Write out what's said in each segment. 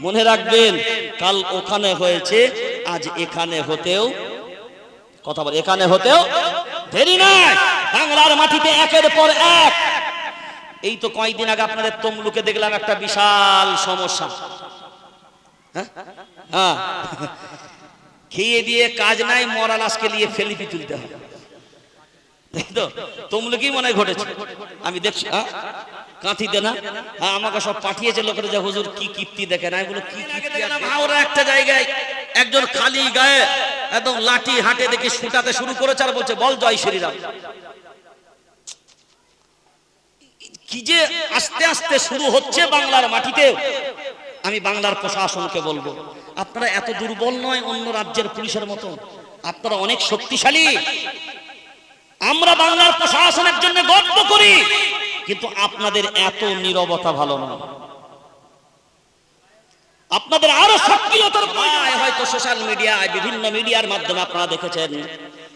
মনে রাখবেন, কাল ওখানে হয়েছে, আজ এখানে হতেও কথা বল, এখানে হতেও দেরি নাই বাংলার মাটিতে একের পর এক। এই তো কয়েকদিন আগে আপনাদের তমলুকে দেখলাম একটা বিশাল সমস্যা। হ্যাঁ? হ্যাঁ। খেয়ে দিয়ে কাজ নাই মরা লাশকে নিয়ে ফেলিপি তুলতে হবে। তো? তমলুকেই মনে ঘটেছে। আমি দেখছি হ্যাঁ? কাঁথিতে না? হ্যাঁ আমাকে সব পাঠিয়েছে লোকেরা যে হুজুর কি কীর্তি দেখেন? আমি বলো কি? হাওড়া একটা জায়গায় একজন খালি গায়ে একদম লাঠি হাটে দেখে শুটাতে শুরু করেছে আর বলছে বল জয় শ্রীরাম। কি যে আস্তে আস্তে শুরু হচ্ছে বাংলার মাটিতে আমি বাংলার প্রশাসনকে বলব আপনারা এত দুর্বল নয় অন্য রাজ্যের পুলিশের মতো আপনারা অনেক শক্তিশালী। আমরা বাংলার প্রশাসনের জন্য গর্ব করি। কিন্তু আপনাদের এত নীরবতা ভালো না। আপনাদের আরও সক্রিয়তার প্রয়োজন। হয়তো সোশ্যাল মিডিয়ায় বিভিন্ন মিডিয়ার মাধ্যমে আপনারা দেখেছেন।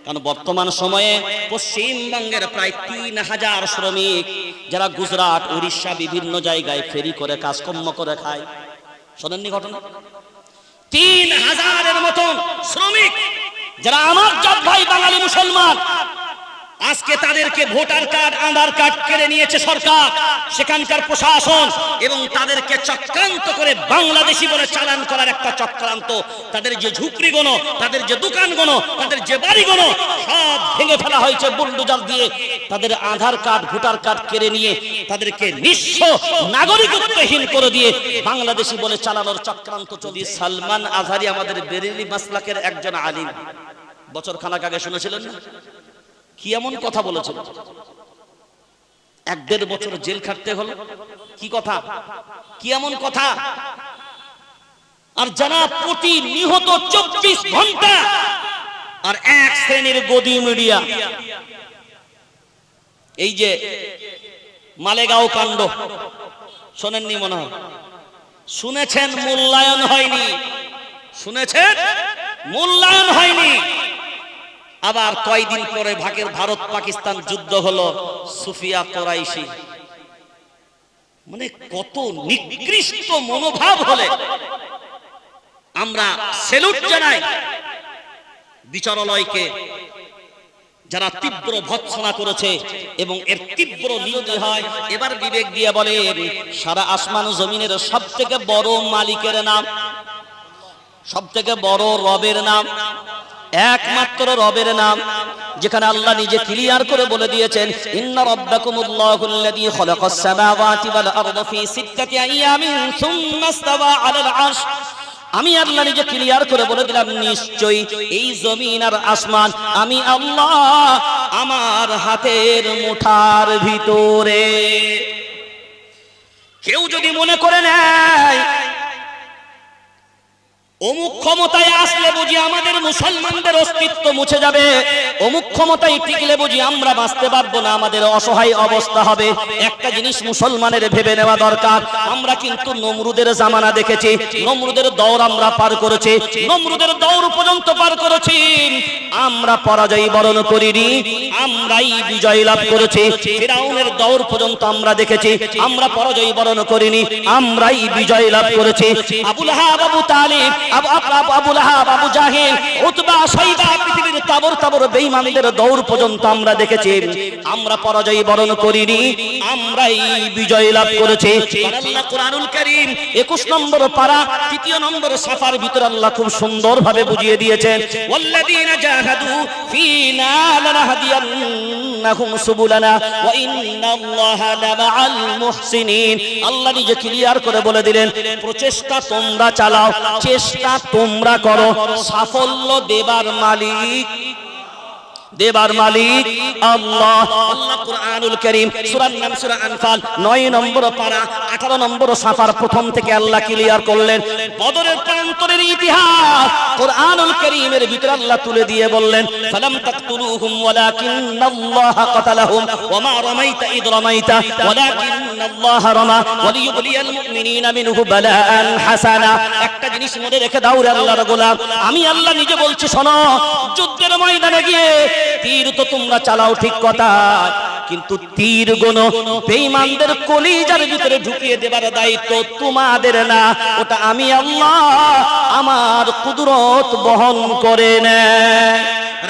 কারণ বর্তমান সময়ে পশ্চিমবঙ্গের প্রায় তিন হাজার শ্রমিক যারা গুজরাট, উড়িষ্যা বিভিন্ন জায়গায় ফেরি করে, কাজকর্ম করে খায়। শোনেননি ঘটনা? তিন হাজারের মতন শ্রমিক যারা আমার জাত ভাই বাঙালি মুসলমান আজকে তাদেরকে ভোটার কার্ড, আধার কার্ড কেড়ে নিয়েছে সরকার, সেখানকার প্রশাসন এবং তাদেরকে চক্রান্ত করে বাংলাদেশি বলে চালান করার একটা চক্রান্ত। তাদের যে ঝুপড়ি গণ তাদের যে দোকান গণ তাদের যে বাড়ি গণ সব ভেঙে ফেলা হয়েছে বুলডোজার দিয়ে। তাদের আধার কার্ড, ভোটার কার্ড কেড়ে নিয়ে তাদেরকে নিঃস্ব নাগরিকত্বহীন করে দিয়ে বাংলাদেশি বলে চালানোর চক্রান্ত চলি সালমান আজহারি আমাদের বেরেলি মাসলাকের একজন আলিম। বছর খানাক আগে শুনেছিলেন না? কি এমন কথা বলেছিল? এক দেড় বছর জেল খাটতে হলো। কি কথা? কি এমন কথা? আর যারা প্রতি নিহত চব্বিশ ঘণ্টা আর এক শ্রেণির গদি মিডিয়া, এই যে মালেগাঁও কাণ্ড, শোনেননি মনে হয়? শুনেছেন মূল্যায়ন হয়নি। শুনেছেন? মূল্যায়ন হয়নি। আবার কয়দিন পরে ভাগের ভারত পাকিস্তান যুদ্ধ হলো সুফিয়া কোরাইশি। মানে কত নিকৃষ্ট মনোভাব হলে আমরা সেলুট জানাই বিচারালয়কে, যারা তীব্র ভৎসনা করেছে এবং এর তীব্র নিয়ত হয়। এবার বিবেক দিয়ে বলে সারা আসমান জমিনের সব থেকে বড় মালিকের নাম সব থেকে বড় রবের নাম একমাত্র রবের নাম, যেখানে আল্লাহ নিজে ক্লিয়ার করে বলে দিয়েছেন, ইন্না রাব্বাকুমুল্লাহুল্লাযী খালাকাস সামাওয়াতি ওয়াল আরদা ফি সিত্তাতি আইয়ামিন সুম্মা ইস্তাওয়া আলাল আরশ। আমি আল্লাহ নিজে ক্লিয়ার করে বলে দিলাম, নিশ্চয়ই এই জমিন আর আসমান আমি আল্লাহ আমার হাতের মুঠার ভিতরে। কেউ যদি মনে করে নেয় অমুক ক্ষমতায় আসলে বুঝি আমাদের মুসলমানদের অস্তিত্ব মুছে যাবে। অমুক ক্ষমতায় টিকলে বুঝি আমরা বাঁচতে পারব না, আমাদের অসহায় অবস্থা হবে। একটা জিনিস মুসলমানের ভেবে নেওয়া দরকার। আমরা কিন্তু নমরুদের জামানা দেখেছি, নমরুদের দৌড় আমরা পার করেছি, নমরুদের দৌড় পর্যন্ত পার করেছি। আমরা পরাজয় বরণ করিনি, আমরাই বিজয় লাভ করেছি। ফিরাউনের দৌড় পর্যন্ত আমরা দেখেছি, আমরা পরাজয় বরণ করিনি, আমরাই বিজয় লাভ করেছি। আবুল হাব তালিব আবু আবু আবু দৌড় পর্যন্ত আমরা দেখেছি। আমরা পরাজয় বরণ করিনি, আমরাই বিজয় লাভ করেছি। আল্লাহ কোরআনুল কারীম 21 নম্বর পারা, তৃতীয় নম্বর সাফার ভিতর খুব সুন্দরভাবে বুঝিয়ে দিয়েছেন। লানাহদিয়ান্নাহুম সুবুলানা ওয়া ইন্নাল্লাহা লামাআল মুহসিনিন। আল্লাহ নিজে ক্লিয়ার করে বলে দিলেন, প্রচেষ্টা তোমরা চালাও, চেষ্টা তোমরা করো, সাফল্য দেবার মালিক দেবার মালিক আল্লাহ। আল্লাহ কুরআনুল কারীম। সূরার নাম সূরা আনফাল 9 নম্বর পারা 18 নম্বর সাফার প্রথম থেকে আল্লাহ ক্লিয়ার করলেন। বদরের প্রান্তরের ইতিহাস কুরআনুল কারীমের ভিতরে আল্লাহ তুলে দিয়ে বললেন ফালাম তাকতুলুহুম ওয়ালাকিন্নাল্লাহ কাতালাহুম ওয়ামা রামাইতা ইদ রামাইতা ওয়ালাকিন্নাল্লাহ রামা ওয়ালিয়ুবলিয়াল মুমিনিনা মিনহু বালাআন হাসানা। একটা জিনিস মনে রেখে দাও রে আল্লাহর গোলাম। আমি আল্লাহ নিজে বলছি শোনো যুদ্ধের ময়দানে গিয়ে তীর তো তোমরা চালাও ঠিক কথা, কিন্তু তীর গুণ বেঈমানদের কলিজার ভিতরে ঢুকিয়ে দেবার দায়িত্ব তোমাদের না। ওটা আমি আল্লাহ আমার কুদরত বহন করে নেয়।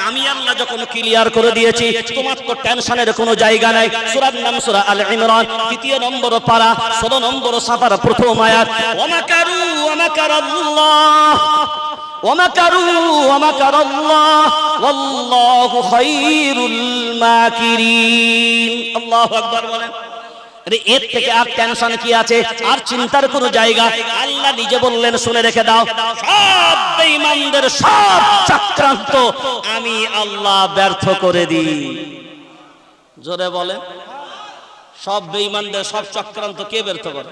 আমি আল্লাহ যখন ক্লিয়ার করে দিয়েছি, তোমার তো টেনশনের কোনো জায়গা নাই। সূরার নাম সূরা আল ইমরান, তৃতীয় নম্বর পারা 16 নম্বর সাফার প্রথম আয়াত ওয়ামাকারু ওয়ামাকারাল্লাহ ومكروا ومكر الله والله خير الماكرين الله اكبر বলেন আরে এর থেকে আর টেনশন কি আছে আর চিন্তার কোনো জায়গা আল্লাহ নিজে বললেন শুনে রেখে দাও সব বেঈমানদের সব চক্রান্ত আমি আল্লাহ ব্যর্থ করে দিই জোরে বলে সব বেঈমানদের সব চক্রান্ত কে ব্যর্থ করে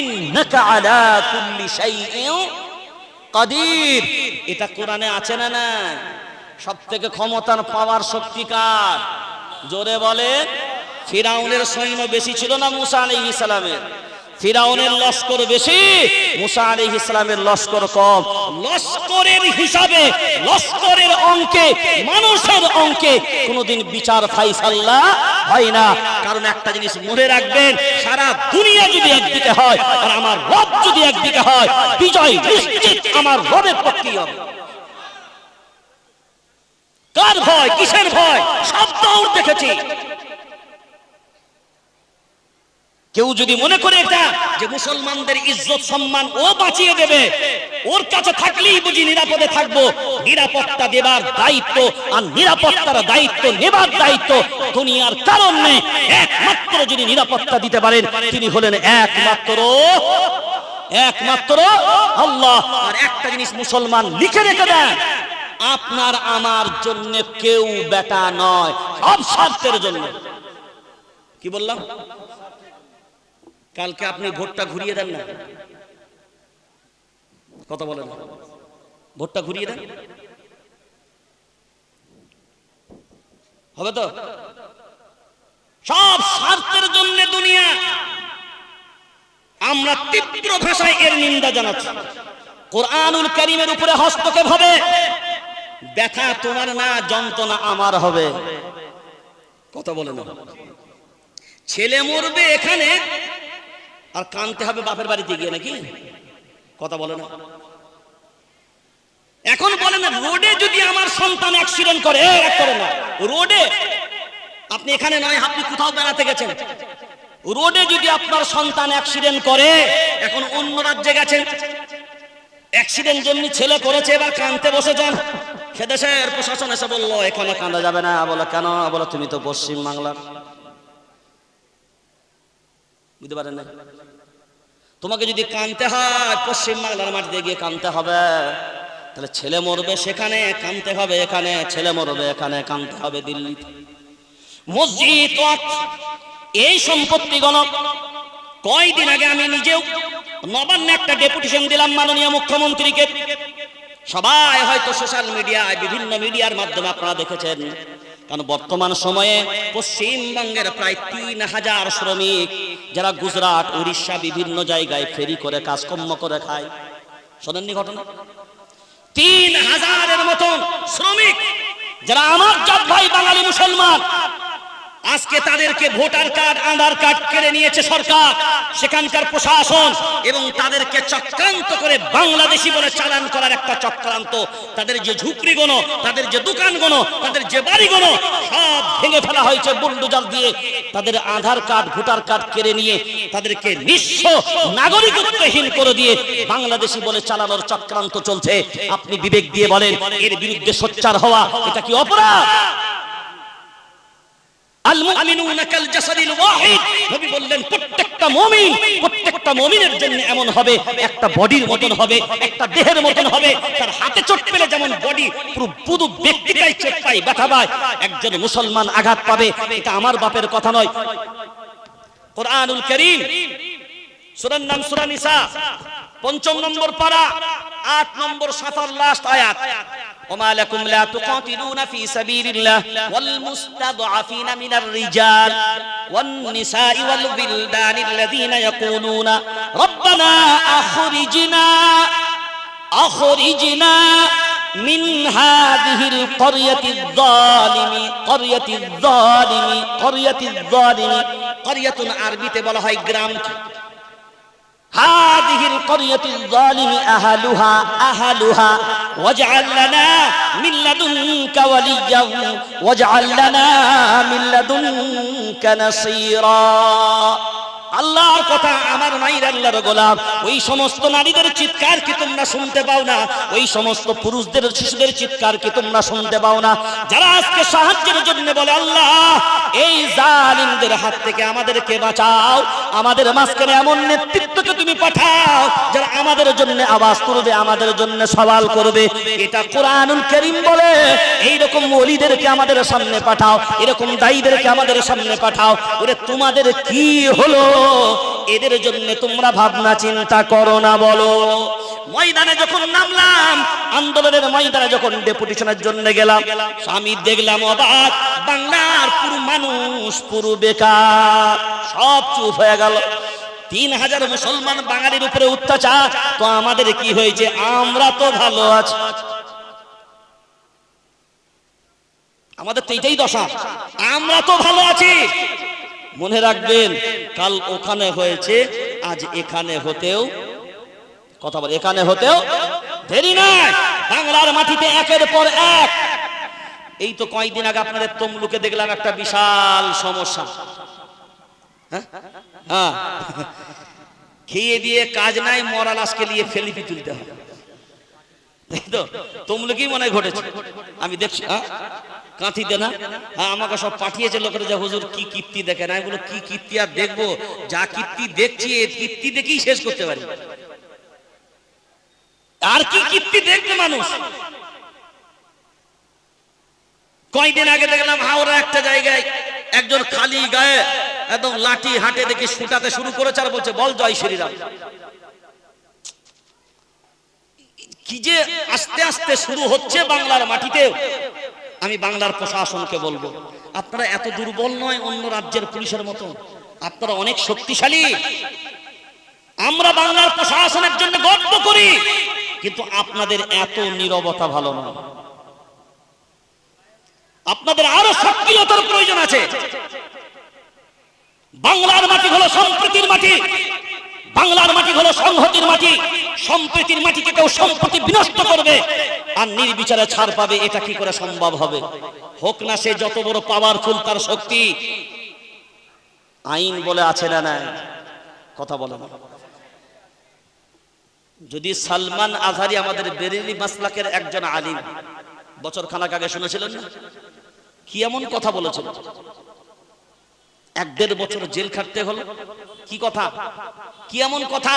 ইন্নাকা আলা কুল্লি শাইইন কাদির। এটা কোরআনে আছে না না সব থেকে ক্ষমতার পাওয়ার শক্তি জোরে বলে ফিরাউনের সৈন্য বেশি ছিল না মুসা আলাইহিস সালামের? ফিরাউনের লস্কর বেশি, মুসা আলাইহিস সালামের লস্কর কম। লস্করের হিসাবে, লস্করের অঙ্কে, মানুষের অঙ্কে কোনোদিন বিচার ফাইসাল্লা হয় না। কারণ একটা জিনিস মনে রাখবেন, সারা দুনিয়া যদি একদিকে হয়, আর আমার রব যদি একদিকে হয়, বিজয় নিশ্চিত আমার রবের পক্ষেই হবে। কার ভয়? কিসের ভয়? সব দৌড় দেখেছি। কেউ যদি মনে করে এটা, যে মুসলমানদের ইজ্জত, সম্মান ও বাঁচিয়ে দেবে, ওর কাছে থাকলেই বুঝি নিরাপদে থাকব। নিরাপত্তা দেবার দায়িত্ব আর নিরাপত্তার দায়িত্ব, নেবার দায়িত্ব দুনিয়ার কারণ নেই। একমাত্র যিনি নিরাপত্তা দিতে পারেন, তিনি হলেন একমাত্র একমাত্র আল্লাহ। আর একটা জিনিস মুসলমান লিখে রেখে দেন, আপনার আমার জন্য কেউ বেটা নয়, সব স্বার্থের জন্য। কি বললাম? কালকে আপনি ভোটটা ঘুরিয়ে দেন না। কথা বলেন। ভোটটা ঘুরিয়ে দেন। হবে তো? সব স্বার্থের জন্য দুনিয়া। আমরা তীব্র ভাষায় এর নিন্দা জানাচ্ছি। কোরআনুল করিমের উপরে হস্তক্ষেপ হবে। ব্যথা তোমার না, যন্ত্রণা আমার হবে। কথা বলে না ছেলে মরবে এখানে। আর কানতে হবে বাপের বাড়িতে গিয়ে নাকি? কথা বলে না। এখন বলে না, রোডে যদি আমার সন্তান অ্যাক্সিডেন্ট করে করে না। রোডে, আপনি এখানে নয়, আপনি কোথাও বেড়াতে গেছেন। রোডে যদি আপনার সন্তান অ্যাক্সিডেন্ট করে, এখন অন্য রাজ্যে গেছেন। অ্যাক্সিডেন্ট যেমনি ছেলে করেছে, এবার কানতে বসে যান। সে দেশের প্রশাসন এসে বলল, এখানে কাঁদা যাবে না। বলে, কেন? বলে, তুমি তো পশ্চিম বাংলার বুঝতে পারেন না তোমাকে যদি কানতে হয়, পশ্চিম বাংলার মাটিতে গিয়ে কানতে হবে। তাহলে ছেলে মরবে সেখানে, কানতে হবে এখানে, ছেলে মরবে এখানে, কানতে হবে দিল্লিতে। মসজিদ এই সম্পত্তি গণক কয়দিন আগে আমি নিজেও নবান্ন একটা ডেপুটেশন দিলাম মাননীয় মুখ্যমন্ত্রীকে। সবাই হয়তো সোশ্যাল মিডিয়ায়, বিভিন্ন মিডিয়ার মাধ্যমে আপনারা দেখেছেন। কারণ বর্তমান সময়ে পশ্চিমবঙ্গের প্রায় তিন হাজার শ্রমিক যারা গুজরাট, উড়িষ্যা বিভিন্ন জায়গায় ফেরি করে, কাজকর্ম করে খায়। শোনেননি ঘটনা? তিন হাজারের মতন শ্রমিক যারা আমার জাত ভাই বাঙালি মুসলমান আজকে তাদেরকে ভোটার কার্ড, আধার কার্ড কেড়ে নিয়েছে সরকার, সেখানকার প্রশাসন এবং তাদেরকে চক্রান্ত করে বাংলাদেশি বলে চালান করার একটা চক্রান্ত। তাদের যে ঝুপড়ি গণ তাদের যে দোকান গণ তাদের যে বাড়ি গণ সব ভেঙে ফেলা হয়েছে বুলডোজার দিয়ে। তাদের আধার কার্ড, ভোটার কার্ড কেড়ে নিয়ে তাদেরকে নিঃস্ব নাগরিকত্বহীন করে দিয়ে বাংলাদেশি বলে চালানোর চক্রান্ত চলছে। আপনি বিবেক দিয়ে বলেন, এর বিরুদ্ধে সোচ্চার হওয়া, এটা কি অপরাধ? প্রত্যেকটা প্রত্যেকটা জন্য এমন হবে, একটা বডির হবে, একটা দেহের মতন হবে হাতে যেমন বডি পায়, ব্যথা একজন মুসলমান আঘাত পাবে, এটা আমার বাপের কথা নয়। কোরআনুল করিম, সূরার নাম সূরা পঞ্চম নম্বর পারা, আট নম্বর সাফার লাস্ট আয়াত। وما لكم لا تقاتلون في سبيل الله والمستضعفين من الرجال والنساء والولدان الذين يقولون ربنا أخرجنا أخرجنا من هذه القرية الظالم قرية الظالم قرية الظالم قرية عربية বলা হয় গ্রামকে هذه القرية الظالم أهلها أهلها واجعل لنا من لدنك وليا واجعل لنا من لدنك نصيرا আল্লাহর কথা আমার মায়ের আল্লাহর গোলাম ওই সমস্ত নারীদের চিৎকার কি তোমরা শুনতে পাও না ওই সমস্ত পুরুষদের শিশুদের চিৎকার কি তোমরা শুনতে পাও না যারা আজকে সাহায্যের জন্য বলে আল্লাহ এই জালিমদের হাত থেকে আমাদেরকে বাঁচাও আমাদের মাঝখানে এমন নেতৃত্বকে তুমি পাঠাও, যারা আমাদের জন্য আওয়াজ তুলবে, আমাদের জন্য সওয়াল করবে। এটা কোরআনুল করিম বলে। এই রকম ওলিদেরকে আমাদের সামনে পাঠাও, এরকম দায়ীদেরকে আমাদের সামনে পাঠাও। ওরে, তোমাদের কি হলো? এদের জন্য তোমরা ভাবনা চিন্তা করো না বলো। ময়দানে যখন নামলাম, আন্দোলনের ময়দানে যখন ডেপুটেশনের জন্য গেলাম আমি দেখলাম অবাক, বাংলার পুরো মানুষ পুরো বেকার, সব চুপ হয়ে গেল। তিন হাজার মুসলমান বাঙালির উপরে অত্যাচার। তো আমাদের কি হয়েছে? আমরা তো ভালো আছি। আমাদের তো এইটাই দশা। আমরা তো ভালো আছি। মনে রাখবেন, কাল ওখানে হয়েছে, আজ এখানে হতেও, কথা বল, এখানে হতেও দেরি নাই বাংলার মাটিতে একের পর এক। এই তো কয়েকদিন আগে আপনাদের তমলুকে দেখলাম একটা বিশাল সমস্যা। হ্যাঁ? খেয়ে দিয়ে কাজ নাই, মরা লাশকে নিয়ে ফেলিপি তুলতে হবে। তো? তমলুকেই মনে হয় ঘটেছে। আমি দেখছি হ্যাঁ? কাঁথিতে না? হ্যাঁ আমাকে সব পাঠিয়েছে লোকেরা যে, হুজুর, কি কীর্তি দেখেন আমি বলো কি কীর্তি আর দেখব? যা কীর্তি দেখছি কীর্তি দেখেই শেষ করতে পারি। আর কি কীর্তি দেখবে মানুষ? কয়দিন আগে দেখলাম হাওড়া একটা জায়গায় একজন খালি গায়ে একদম লাঠি হাটে দেখে শুটাতে শুরু করেছে আর বলছে, বল জয় শ্রীরাম। কি যে আস্তে আস্তে শুরু হচ্ছে বাংলার মাটিতে, আমি বাংলার প্রশাসনকে বলব, আপনারা এত দুর্বল নয় অন্য রাজ্যের পুলিশের মতো, আপনারা অনেক শক্তিশালী। আমরা বাংলার প্রশাসনের জন্য গর্ব করি, কিন্তু আপনাদের এত নীরবতা ভালো নয়। আপনাদের আরও সক্রিয়তার প্রয়োজন আছে। বাংলার মাটি হলো সম্প্রীতির মাটি। বাংলার মাটি হলো সংহতির মাটি। সম্প্রীতির মাটিকে কেউ সম্প্রতি বিনষ্ট করবে। আর নির্বিচারে ছাড় পাবে, এটা কি করে সম্ভব হবে? হোক না সে যত বড় পাওয়ারফুল তার শক্তি। আইন বলে আছে না নাই? কথা বলে। না যদি সালমান আজহারি আমাদের বেরেলি মাসলাকের একজন আলিম বছর খানাক আগে শুনেছিলেন না? কি এমন কথা বলেছিল? এক দেড় বছর জেল খাটতে হলো। কি কথা? কি এমন কথা?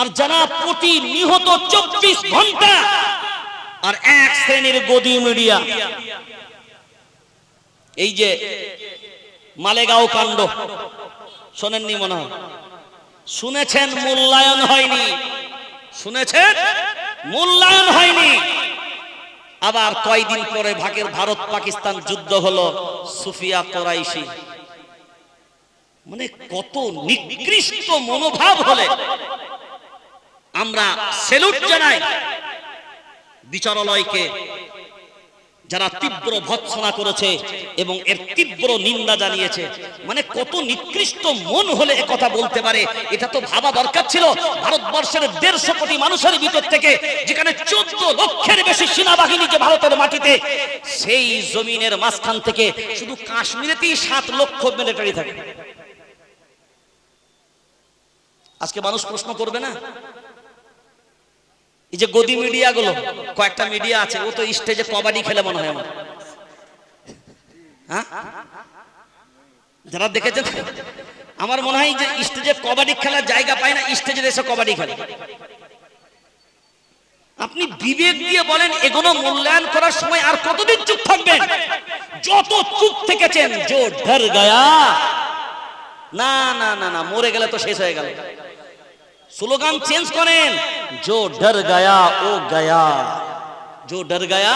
আর যারা প্রতি নিহত চব্বিশ ঘণ্টা আর এক শ্রেণির গদি মিডিয়া, এই যে মালেগাঁও কাণ্ড, শোনেননি মনে হয়? শুনেছেন মূল্যায়ন হয়নি। শুনেছেন? মূল্যায়ন হয়নি। আবার কয়দিন পরে ভাগের ভারত পাকিস্তান যুদ্ধ হলো সুফিয়া কোরাইশি। মানে কত নিকৃষ্ট মনোভাব হলে। আমরা সেলুট জানাই। বিচারালয়কে যারা তীব্র ভৎসনা করেছে এবং এর তীব্র নিন্দা জানিয়েছে। মানে কত নিকৃষ্ট মন হলে কথা বলতে পারে? এটা তো ভাবা দরকার ছিল। ভারতবর্ষের দেড়শো কোটি মানুষের ভিতর থেকে যেখানে চোদ্দ লক্ষের বেশি সেনাবাহিনী যে ভারতের মাটিতে, সেই জমিনের মাঝখান থেকে শুধু কাশ্মীরেতেই সাত লক্ষ মিলিটারি থাকে। আজকে মানুষ প্রশ্ন করবে না? এই যে গদি মিডিয়া গুলো কয়েকটা মিডিয়া আছে ও তো স্টেজে কবাডি খেলে মনে হয় আমার। হ্যাঁ। যারা দেখেছেন আমার মনে হয় যে স্টেজে কবাডি খেলার জায়গা পায় না স্টেজে এসে কবাডি খেলে। আপনি বিবেক দিয়ে বলেন এগুলো মূল্যায়ন করার সময় আর কতদিন চুপ থাকবেন যত চুপ থেকেছেন জো ডর গয়া। না না না না মরে গেলে তো শেষ হয়ে গেল। স্লোগান চেঞ্জ করেন জো ডর গয়া ও গয়া জো ডর গয়া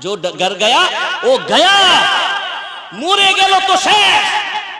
জো ড- ডর গয়া ও গয়া মরে গেল তো শেষ